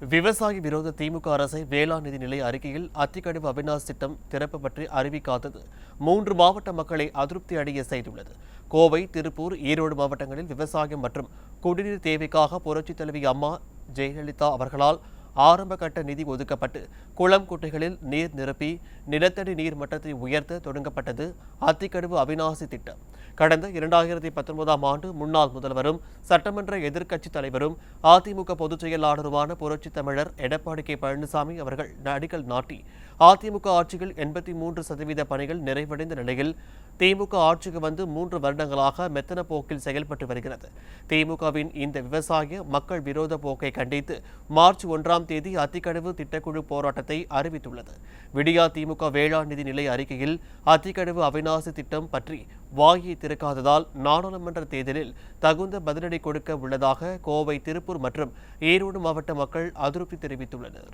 விவசாய விரோத திமுக அரசை வேளாண் நிதி நிலை அறிக்கையில் அத்திக்கழிவு அவிநாஸ் திட்டம் திறப்பு பற்றி அறிவிக்காதது. மூன்று மாவட்ட மக்களை அதிருப்தி அடைய செய்துள்ளது. கோவை திருப்பூர் ஈரோடு மாவட்டங்களில் விவசாயம் மற்றும் குடிநீர் தேவைக்காக புரட்சித் தலைவி அம்மா ஜெயலலிதா அவர்களால் ஆரம்ப கட்ட நிதி ஒதுக்கப்பட்டு குளம் குட்டைகளில் நீர் நிரப்பி நிலத்தடி நீர் மட்டத்தை உயர்த்த தொடங்கப்பட்டது அத்திக்கடவு அவிநாசி திட்டம். கடந்த இரண்டாயிரத்தி பத்தொன்பதாம் ஆண்டு முன்னாள் முதல்வரும் சட்டமன்ற எதிர்க்கட்சித் தலைவரும் அதிமுக பொதுச் செயலாளருமான புரட்சித் தமிழர் எடப்பாடி கே பழனிசாமி அவர்கள் அடிக்கல் நாட்டி அதிமுக ஆட்சியில் எண்பத்தி மூன்று சதவீத பணிகள் நிறைவடைந்த நிலையில் திமுக ஆட்சிக்கு வந்து மூன்று வருடங்களாக மெத்தன போக்கில் செயல்பட்டு வருகிறது. திமுகவின் இந்த விவசாய மக்கள் விரோத போக்கை கண்டித்து மார்ச் ஒன்றாம் தேதி அத்திக்கடவு திட்டக்குழு போராட்டத்தை அறிவித்துள்ளது. விடியா திமுக வேளாண் நிதி நிலை அறிக்கையில் அத்திக்கடவு அவிநாசி திட்டம் பற்றி வாயை திறக்காததால் நாடாளுமன்ற தேர்தலில் தகுந்த பதிலடி கொடுக்க உள்ளதாக கோவை திருப்பூர் மற்றும் ஈரோடு மாவட்ட மக்கள் அதிருப்தி தெரிவித்துள்ளனர்.